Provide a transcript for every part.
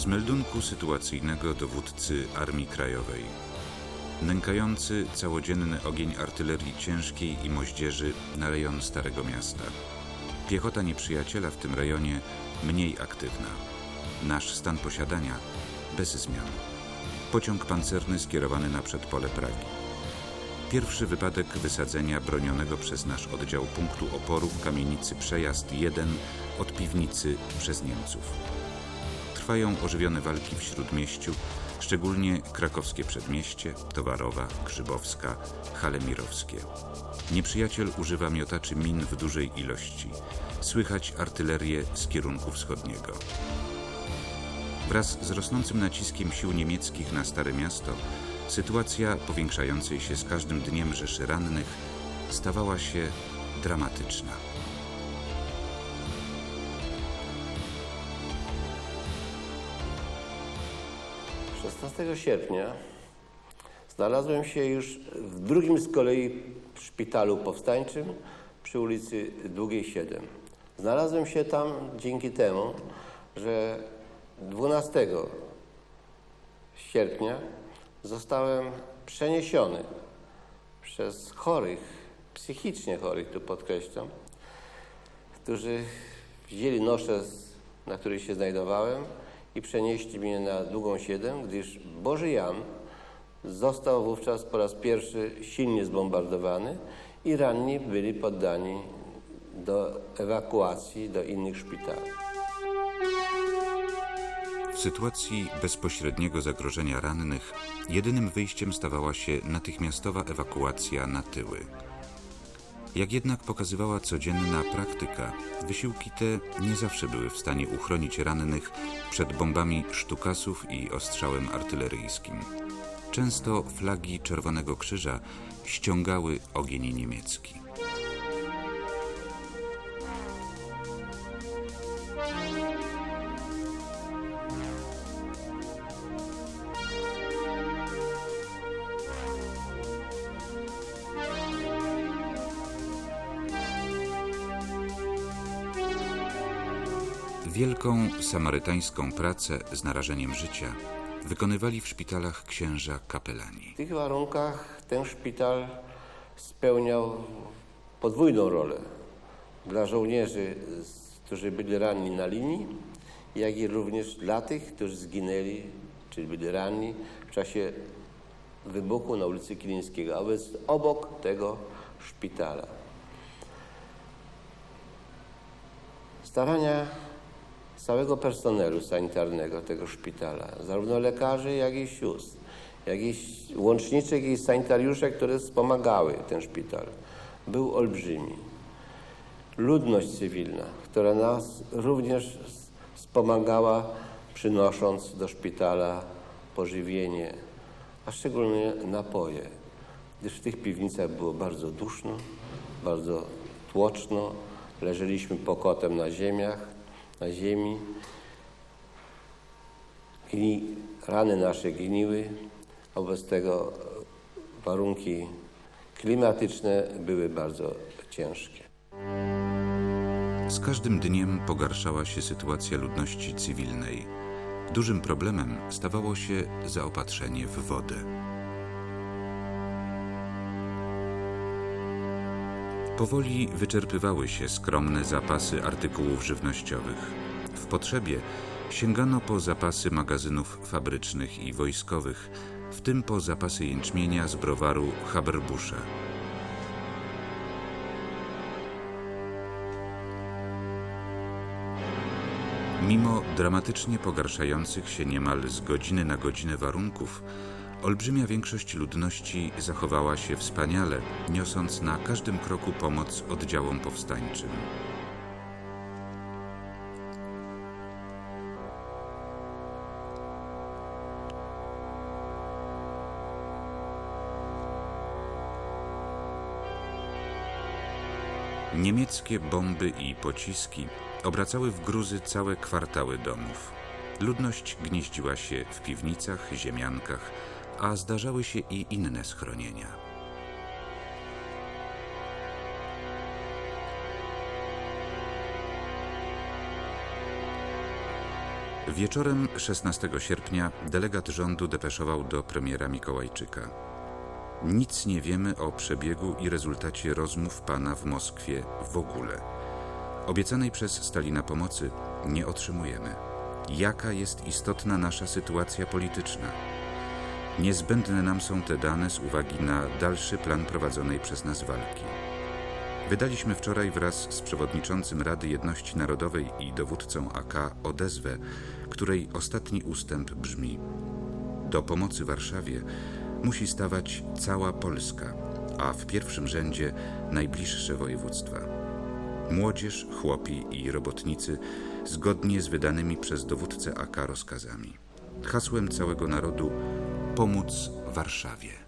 Z meldunku sytuacyjnego dowódcy Armii Krajowej. Nękający całodzienny ogień artylerii ciężkiej i moździerzy na rejon Starego Miasta. Piechota nieprzyjaciela w tym rejonie mniej aktywna. Nasz stan posiadania bez zmian. Pociąg pancerny skierowany na przedpole Pragi. Pierwszy wypadek wysadzenia bronionego przez nasz oddział punktu oporu w kamienicy Przejazd 1 od piwnicy przez Niemców. Trwają ożywione walki w Śródmieściu, szczególnie krakowskie przedmieście, Towarowa, Grzybowska, Hale Mirowskie. Nieprzyjaciel używa miotaczy min w dużej ilości. Słychać artylerię z kierunku wschodniego. Wraz z rosnącym naciskiem sił niemieckich na Stare Miasto, sytuacja powiększającej się z każdym dniem rzeszy rannych stawała się dramatyczna. 16 sierpnia znalazłem się już w drugim z kolei szpitalu powstańczym przy ulicy Długiej 7. Znalazłem się tam dzięki temu, że 12 sierpnia zostałem przeniesiony przez chorych, psychicznie chorych, tu podkreślam, którzy wzięli noszę, na której się znajdowałem i przenieśli mnie na Długą 7, gdyż Boży Jan został wówczas po raz pierwszy silnie zbombardowany i ranni byli poddani do ewakuacji do innych szpitali. W sytuacji bezpośredniego zagrożenia rannych, jedynym wyjściem stawała się natychmiastowa ewakuacja na tyły. Jak jednak pokazywała codzienna praktyka, wysiłki te nie zawsze były w stanie uchronić rannych przed bombami sztukasów i ostrzałem artyleryjskim. Często flagi Czerwonego Krzyża ściągały ogień niemiecki. Wielką samarytańską pracę z narażeniem życia wykonywali w szpitalach księża kapelani. W tych warunkach ten szpital spełniał podwójną rolę dla żołnierzy, którzy byli ranni na linii, jak i również dla tych, którzy zginęli, czyli byli ranni w czasie wybuchu na ulicy Kilińskiego, a więc obok tego szpitala. Starania całego personelu sanitarnego tego szpitala, zarówno lekarzy, jak i sióstr, jak i łączniczek i sanitariusze, które wspomagały ten szpital, był olbrzymi. Ludność cywilna, która nas również wspomagała, przynosząc do szpitala pożywienie, a szczególnie napoje, gdyż w tych piwnicach było bardzo duszno, bardzo tłoczno, leżeliśmy pokotem na ziemiach, na ziemi. Gni, rany nasze gniły, wobec tego warunki klimatyczne były bardzo ciężkie. Z każdym dniem pogarszała się sytuacja ludności cywilnej. Dużym problemem stawało się zaopatrzenie w wodę. Powoli wyczerpywały się skromne zapasy artykułów żywnościowych. W potrzebie sięgano po zapasy magazynów fabrycznych i wojskowych, w tym po zapasy jęczmienia z browaru Haberbuscha. Mimo dramatycznie pogarszających się niemal z godziny na godzinę warunków, olbrzymia większość ludności zachowała się wspaniale, niosąc na każdym kroku pomoc oddziałom powstańczym. Niemieckie bomby i pociski obracały w gruzy całe kwartały domów. Ludność gnieździła się w piwnicach, ziemiankach, a zdarzały się i inne schronienia. Wieczorem 16 sierpnia delegat rządu depeszował do premiera Mikołajczyka. Nic nie wiemy o przebiegu i rezultacie rozmów pana w Moskwie w ogóle. Obiecanej przez Stalina pomocy nie otrzymujemy. Jaka jest istotna nasza sytuacja polityczna? Niezbędne nam są te dane z uwagi na dalszy plan prowadzonej przez nas walki. Wydaliśmy wczoraj wraz z przewodniczącym Rady Jedności Narodowej i dowódcą AK odezwę, której ostatni ustęp brzmi: Do pomocy Warszawie musi stawać cała Polska, a w pierwszym rzędzie najbliższe województwa. Młodzież, chłopi i robotnicy zgodnie z wydanymi przez dowódcę AK rozkazami. Hasłem całego narodu pomóc Warszawie.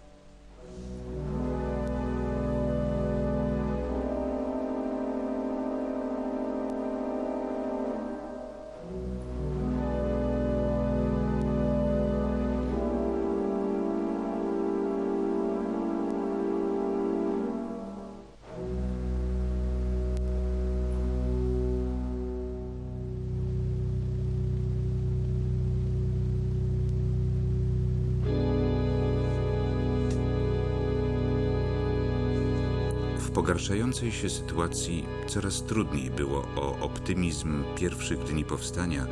Pogarszającej się sytuacji coraz trudniej było o optymizm pierwszych dni powstania,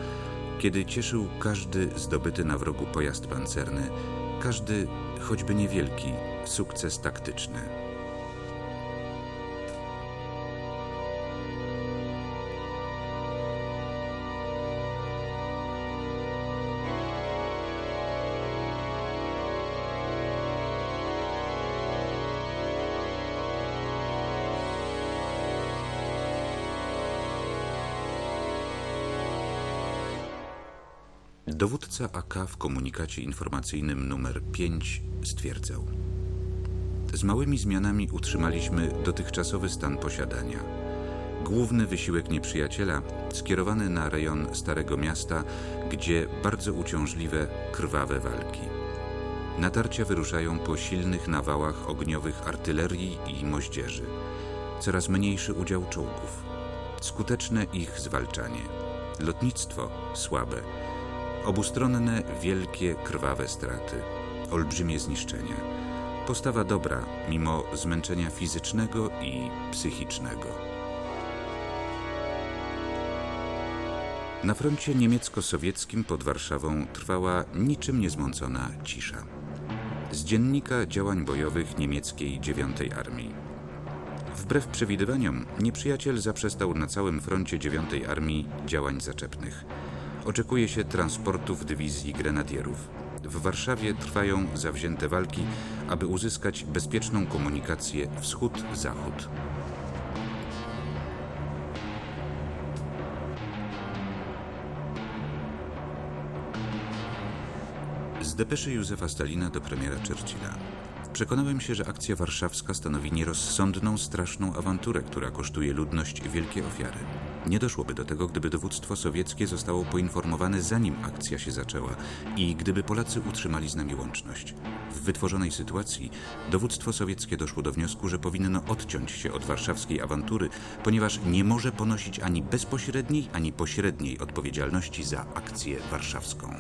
kiedy cieszył każdy zdobyty na wrogu pojazd pancerny, każdy, choćby niewielki, sukces taktyczny. Dowódca AK w komunikacie informacyjnym numer 5 stwierdzał: Z małymi zmianami utrzymaliśmy dotychczasowy stan posiadania. Główny wysiłek nieprzyjaciela skierowany na rejon Starego Miasta, gdzie bardzo uciążliwe, krwawe walki. Natarcia wyruszają po silnych nawałach ogniowych artylerii i moździerzy. Coraz mniejszy udział czołgów. Skuteczne ich zwalczanie. Lotnictwo słabe. Obustronne, wielkie, krwawe straty, olbrzymie zniszczenia. Postawa dobra, mimo zmęczenia fizycznego i psychicznego. Na froncie niemiecko-sowieckim pod Warszawą trwała niczym niezmącona cisza. Z dziennika działań bojowych niemieckiej dziewiątej Armii. Wbrew przewidywaniom, nieprzyjaciel zaprzestał na całym froncie dziewiątej Armii działań zaczepnych. Oczekuje się transportów dywizji grenadierów. W Warszawie trwają zawzięte walki, aby uzyskać bezpieczną komunikację wschód-zachód. Z depeszy Józefa Stalina do premiera Churchilla. Przekonałem się, że akcja warszawska stanowi nierozsądną, straszną awanturę, która kosztuje ludność wielkie ofiary. Nie doszłoby do tego, gdyby dowództwo sowieckie zostało poinformowane zanim akcja się zaczęła i gdyby Polacy utrzymali z nami łączność. W wytworzonej sytuacji dowództwo sowieckie doszło do wniosku, że powinno odciąć się od warszawskiej awantury, ponieważ nie może ponosić ani bezpośredniej, ani pośredniej odpowiedzialności za akcję warszawską.